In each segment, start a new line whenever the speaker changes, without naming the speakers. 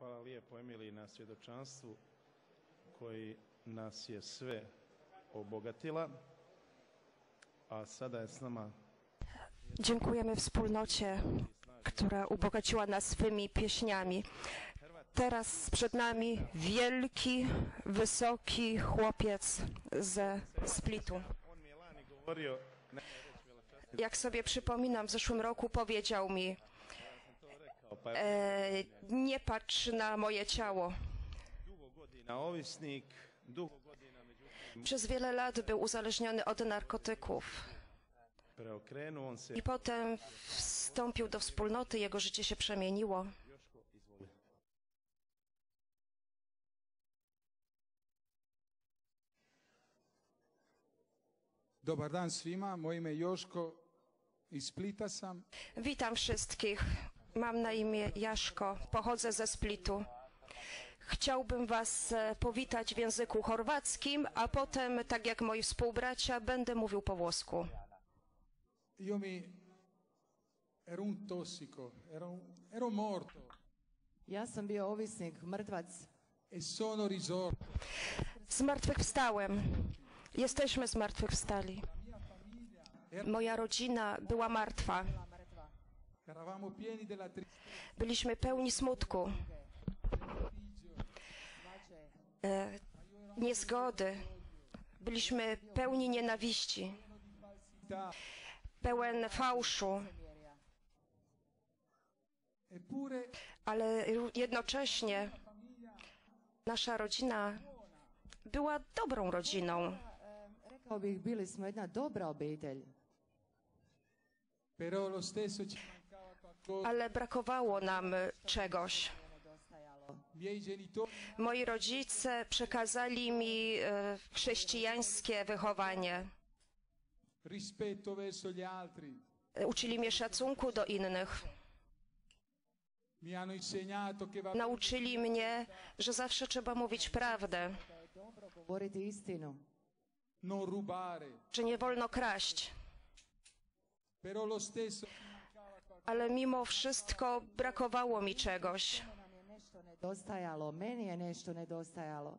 Hvala lijepo Emiliji na svjedočanstvu koji nas je sve obogatila. A sada je s nama
Dziękujemy wspólnocie, która ubogaciła nas swymi pieśniami. Teraz przed nami wielki, wysoki chłopiec ze Splitu. Jak sobie przypominam, w zeszłym roku powiedział mi, e, nie patrz na moje ciało. Przez wiele lat był uzależniony od narkotyków i potem wstąpił do wspólnoty, jego życie się przemieniło.
Dobar dan svima, moje ime Joško, iz Splita sam.
Witam wszystkich. Mam na imię Jaszko, pochodzę ze Splitu. Chciałbym Was e, powitać w języku chorwackim, a potem, tak jak moi współbracia, będę mówił po włosku.
Io mi ero un tossico, ero, ero morto
Ja sam bio ovisnik, mrtvac.
e sono risorto.
Zmartwychwstałem. Jesteśmy zmartwychwstali. Moja rodzina była martwa. Byliśmy pełni smutku, e, niezgody. Byliśmy pełni nienawiści, pełen fałszu. ale jednocześnie nasza rodzina była dobrą rodziną.
Rekao bih, bili smo jedna dobra obitelj.
Ale brakowało nam czegoś.
Miei genitori
Moi rodzice przekazali mi e, chrześcijańskie wychowanie. E, Uczyli mnie szacunku do innych. Nauczyli mnie, że zawsze trzeba mówić prawdę, że nie wolno kraść. Ale mimo wszystko brakowało mi czegoś.
Meni je nešto nedostajalo.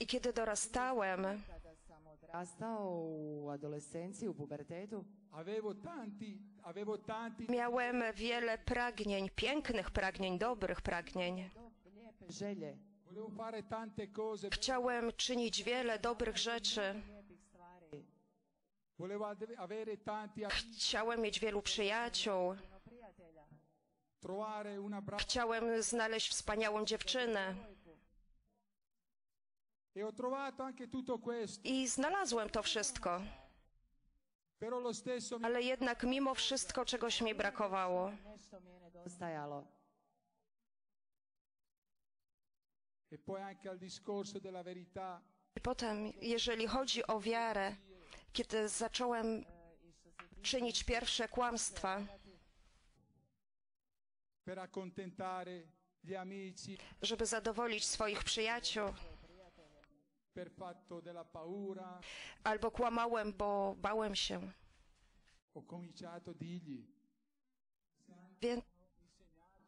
I kiedy dorastałem,
u adolescenciji, u pubertetu,
miałem wiele pragnień, pięknych pragnień, dobrych pragnień.
želje,
Chciałem czynić wiele dobrych rzeczy. Chciałem mieć wielu przyjaciół. Chciałem znaleźć wspaniałą dziewczynę.
e
I znalazłem to wszystko. Ale jednak mimo wszystko czegoś mi brakowało. I potem, jeżeli chodzi o wiarę, kiedy zacząłem
E,
czynić pierwsze kłamstwa, żeby zadowolić swoich przyjaciół, albo kłamałem, bo bałem się. Więc,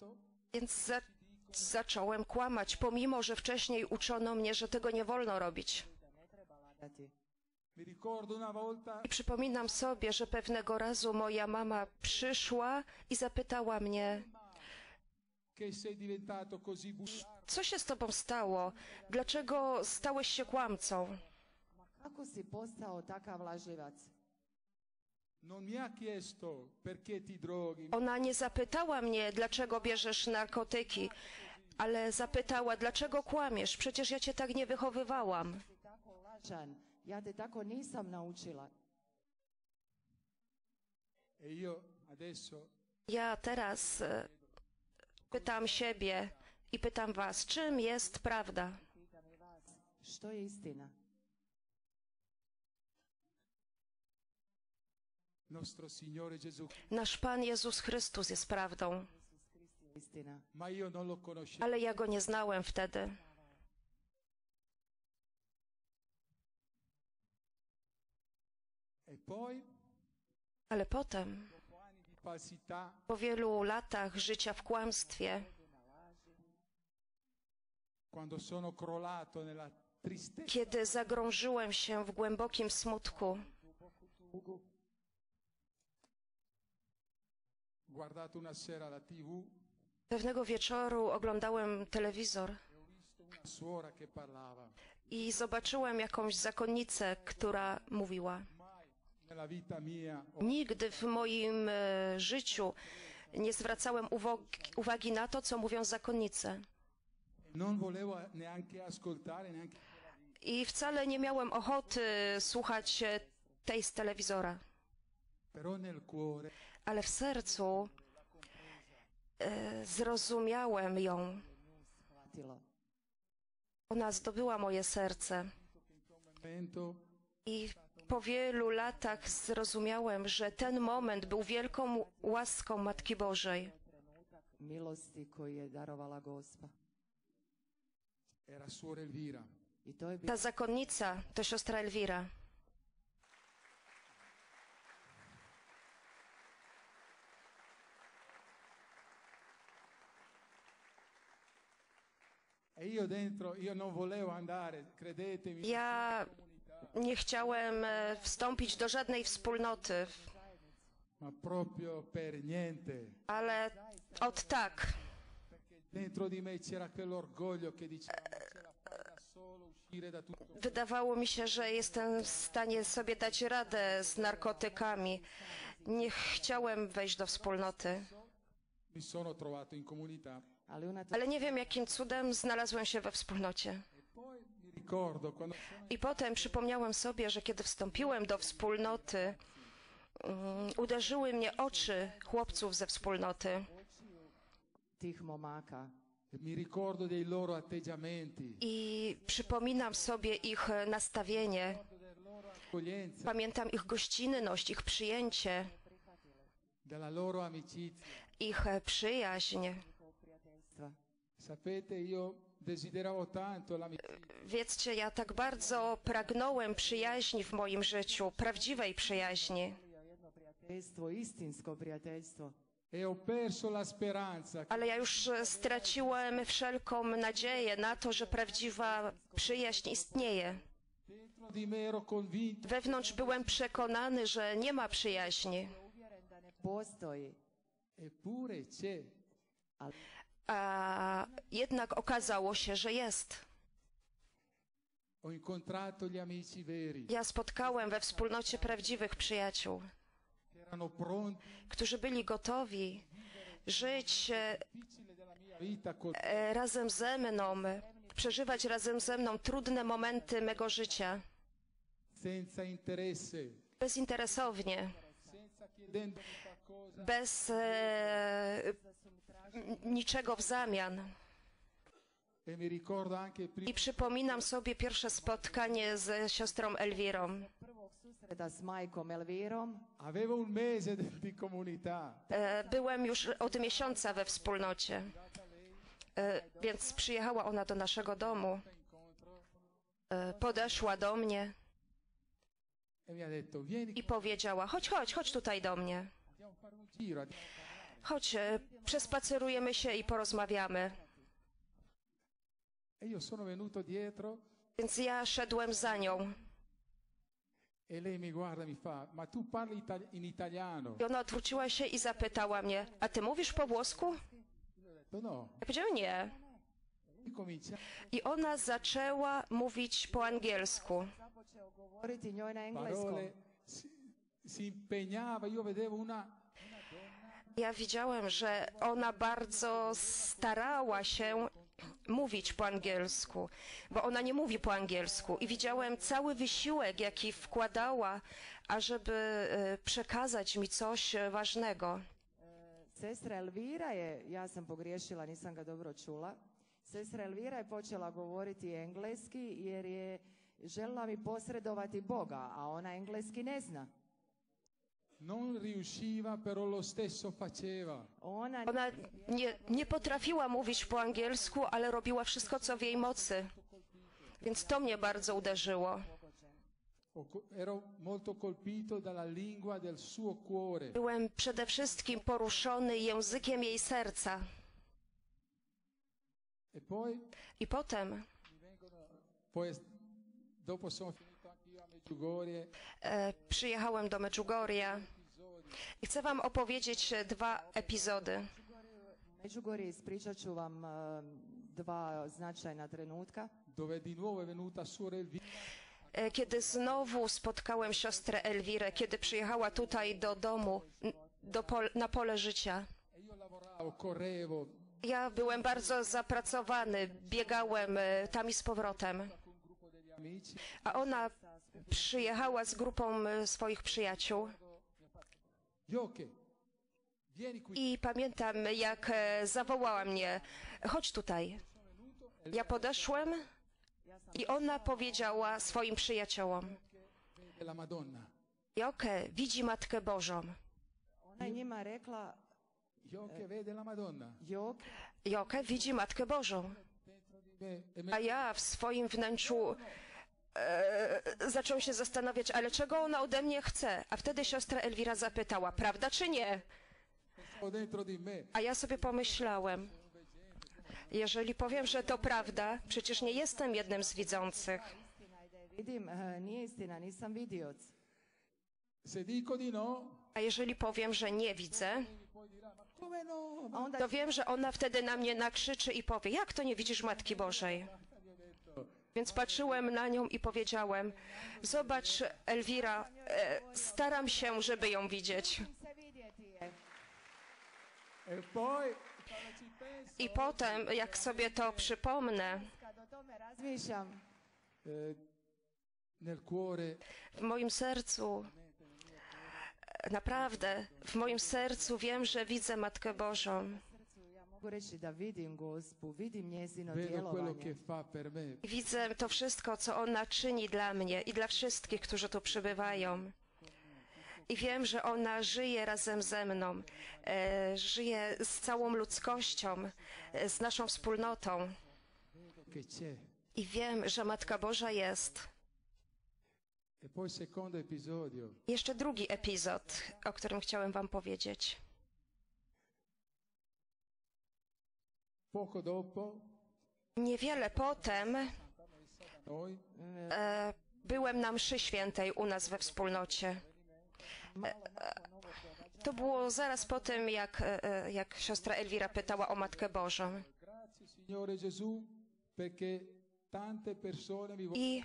"To
więc za, zacząłem kłamać, pomimo że wcześniej uczono mnie, że tego nie wolno robić. I przypominam sobie, że pewnego razu moja mama przyszła i zapytała mnie, co się z tobą stało? Dlaczego stałeś się kłamcą?
Kako si postao takav?
Ona nie zapytała mnie, dlaczego bierzesz narkotyki, ale zapytała, dlaczego kłamiesz? Przecież ja cię tak nie wychowywałam.
Ja te tako nisam naučila.
e
Ja teraz e, pytam siebie i pytam was, czym jest prawda? Nasz Pan Jezus Chrystus jest prawdą, ale ja go nie znałem wtedy.
E
Ale potem, po wielu latach życia w kłamstwie, kiedy zagrążyłem się w głębokim smutku, pewnego wieczoru oglądałem telewizor
e
i zobaczyłem jakąś zakonnicę, która mówiła: Nigdy w moim e, życiu nie zwracałem uwagi, na to, co mówią zakonnice. I wcale nie miałem ochoty słuchać e, tej z telewizora. Ale w sercu e, zrozumiałem ją. Ona zdobyła moje serce. I po wielu latach zrozumiałem, że ten moment był wielką łaską Matki Bożej.
Milosti koju je darovala Gospa.
era suora Elvira
I to je bilo
Ta zakonnica to siostra Elwira.
e io dentro io non volevo andare credetemi
Ja nie chciałem e, wstąpić do żadnej wspólnoty, ale od tak.
Perché dentro di me c'era quell'orgoglio che diceva "Ma ce la fai da solo uscire da tutto
wydawało mi się, że jestem w stanie sobie dać radę z narkotykami. Nie chciałem wejść do wspólnoty,
mi sono trovato in comunità.
ali unatoč
ale nie wiem jakim cudem znalazłem się we wspólnocie. I potem przypomniałem sobie, że kiedy wstąpiłem do wspólnoty, mm, uderzyły mnie oczy chłopców ze wspólnoty. I przypominam sobie ich nastawienie, pamiętam ich gościnność, ich przyjęcie, ich przyjaźń. Wiedzcie, ja tak bardzo pragnąłem przyjaźni w moim życiu, prawdziwej przyjaźni.
e
Ale ja już e, straciłem wszelką nadzieję na to, że prawdziwa przyjaźń istnieje. Wewnątrz byłem przekonany, że nie ma przyjaźni, A jednak okazało się, że jest. Ja spotkałem we wspólnocie prawdziwych przyjaciół, którzy byli gotowi żyć e, e, razem ze mną, przeżywać razem ze mną trudne momenty mego życia, bezinteresownie, bez e, niczego w zamian.
e
I przypominam sobie pierwsze spotkanie ze siostrą Elwirą. E, Byłem już od miesiąca we wspólnocie, E, więc przyjechała ona do naszego domu, podeszła do mnie i powiedziała: Chodź, chodź, chodź tutaj do mnie.
Andiamo a fare un giro andiamo a parlare."
Chodź, e, przespacerujemy się i porozmawiamy.
e
Więc ja szedłem za nią.
lei mi guarda mi fa ma tu parli itali- in italiano
I ona odwróciła się i zapytała mnie: A ty mówisz po włosku?
No
Ja powiedziałem nie. I ona zaczęła mówić po angielsku.
engleskom.
parole si, si impegnava io vedevo una
Ja widziałem, że ona bardzo starała się mówić po angielsku, bo ona nie mówi po angielsku. I widziałem cały wysiłek, jaki wkładała, ażeby e, przekazać mi coś e, ważnego.
Sestra Elvira je, ja sam pogriješila, nisam ga dobro čula. Sestra Elvira je počela govoriti engleski jer je željela mi posredovati Boga, a ona engleski ne zna.
Non riusciva però lo stesso faceva
Ona
nie, nie potrafiła mówić po angielsku, ale robiła wszystko, co w jej mocy. Więc to mnie bardzo uderzyło. Byłem przede wszystkim poruszony językiem jej serca.
E
I potem przyjechałem do Medjugorja i chcę wam opowiedzieć e, dwa epizody.
Međugorje ispričat ću vam e, dva značajna trenutka.
E, Kiedy znowu spotkałem siostrę Elwirę, kiedy przyjechała tutaj do domu, do pol, na pole życia.
e
Ja byłem bardzo zapracowany, biegałem e, tam i z powrotem, a ona przyjechała z grupą e, swoich przyjaciół. I pamiętam, jak e, zawołała mnie, chodź tutaj. Ja podeszłem i ona powiedziała swoim przyjaciołom. Joke, widzi Matkę Bożą.
Jok,
Joke widzi Matkę Bożą.
E
A ja w swoim wnętrzu e, zacząłem się zastanawiać, ale czego ona ode mnie chce? A wtedy siostra Elwira zapytała, prawda czy nie? A ja sobie pomyślałem, jeżeli powiem, że to prawda, przecież nie jestem jednym z widzących.
e,
no,
A jeżeli powiem, że nie widzę,
no?
To wiem, że ona wtedy na mnie nakrzyczy i powie, jak to nie widzisz Matki Bożej? Więc patrzyłem na nią i powiedziałem, zobacz Elwira, e, staram się, żeby ją widzieć.
E
I potem, jak sobie to przypomnę,
cuore
w moim sercu, e, naprawdę, w moim sercu wiem, że widzę Matkę Bożą.
Mogu reći da vidim gospu, vidim njezino djelovanje.
Widzę to wszystko, co ona czyni dla mnie i dla wszystkich, którzy tu przybywają. I wiem, że ona żyje razem ze mną, e, żyje z całą ludzkością, e, z naszą wspólnotą. I wiem, że Matka Boża jest.
E
Jeszcze drugi epizod, o którym chciałem Wam powiedzieć. Niewiele potem e, byłem na mszy świętej u nas we wspólnocie. E, e, To było zaraz po tym, jak, jak siostra Elwira pytała o Matkę Bożą. I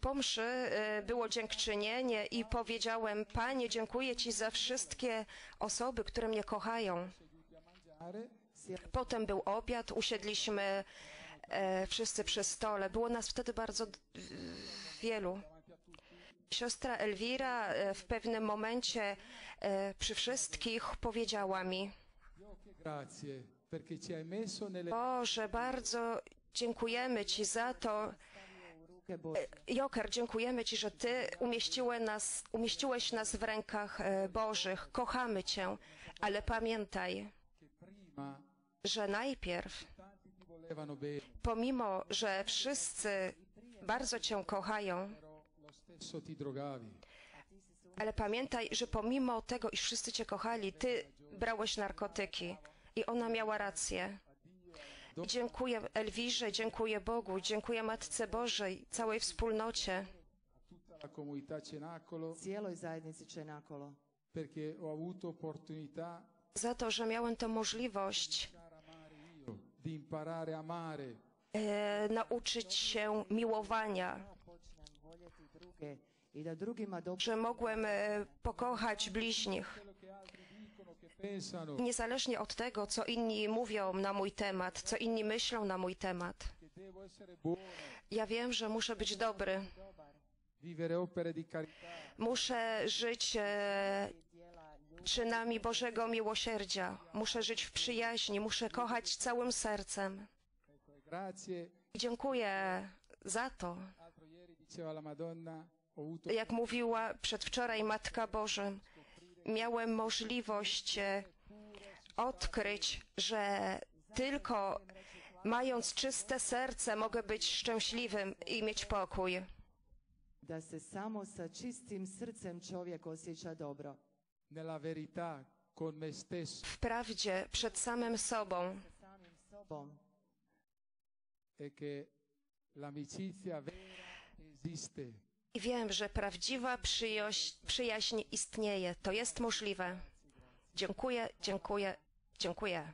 po mszy było dziękczynienie i powiedziałem, Panie, dziękuję Ci za wszystkie osoby, które mnie kochają. Potem był obiad, usiedliśmy e, wszyscy przy stole. Było nas wtedy bardzo wielu. Siostra Elwira e, w pewnym momencie e, przy wszystkich powiedziała mi, Boże, bardzo dziękujemy Ci za to. Joker, dziękujemy Ci, że Ty umieściłeś nas, umieściłeś nas w rękach Bożych. Kochamy Cię, ale pamiętaj, że najpierw, pomimo, że wszyscy bardzo Cię kochają, ale pamiętaj, że pomimo tego, iż wszyscy Cię kochali, Ty brałeś narkotyki. I ona miała rację. Dziękuję Elwirze, dziękuję Bogu, dziękuję Matce Bożej, całej wspólnocie,
cijeloj zajednici
za to, że miałem tę możliwość e, nauczyć się miłowania, że mogłem e, pokochać bliźnich. Niezależnie od tego, co inni mówią na mój temat, co inni myślą na mój temat. Ja wiem, że muszę być dobry, muszę żyć e, czynami Bożego miłosierdzia, muszę żyć w przyjaźni, muszę kochać całym sercem. I dziękuję za to. Jak mówiła przedwczoraj Matka Boża, miałem możliwość e, odkryć, że tylko mając czyste serce mogę być szczęśliwym i mieć pokój.
da se samo sa čistim srcem čovjek osjeća dobro.
W prawdzie przed samym sobą
e
i wiem, że prawdziwa przyjaźń, przyjaźń istnieje. To jest możliwe. Dziękuję, dziękuję, dziękuję.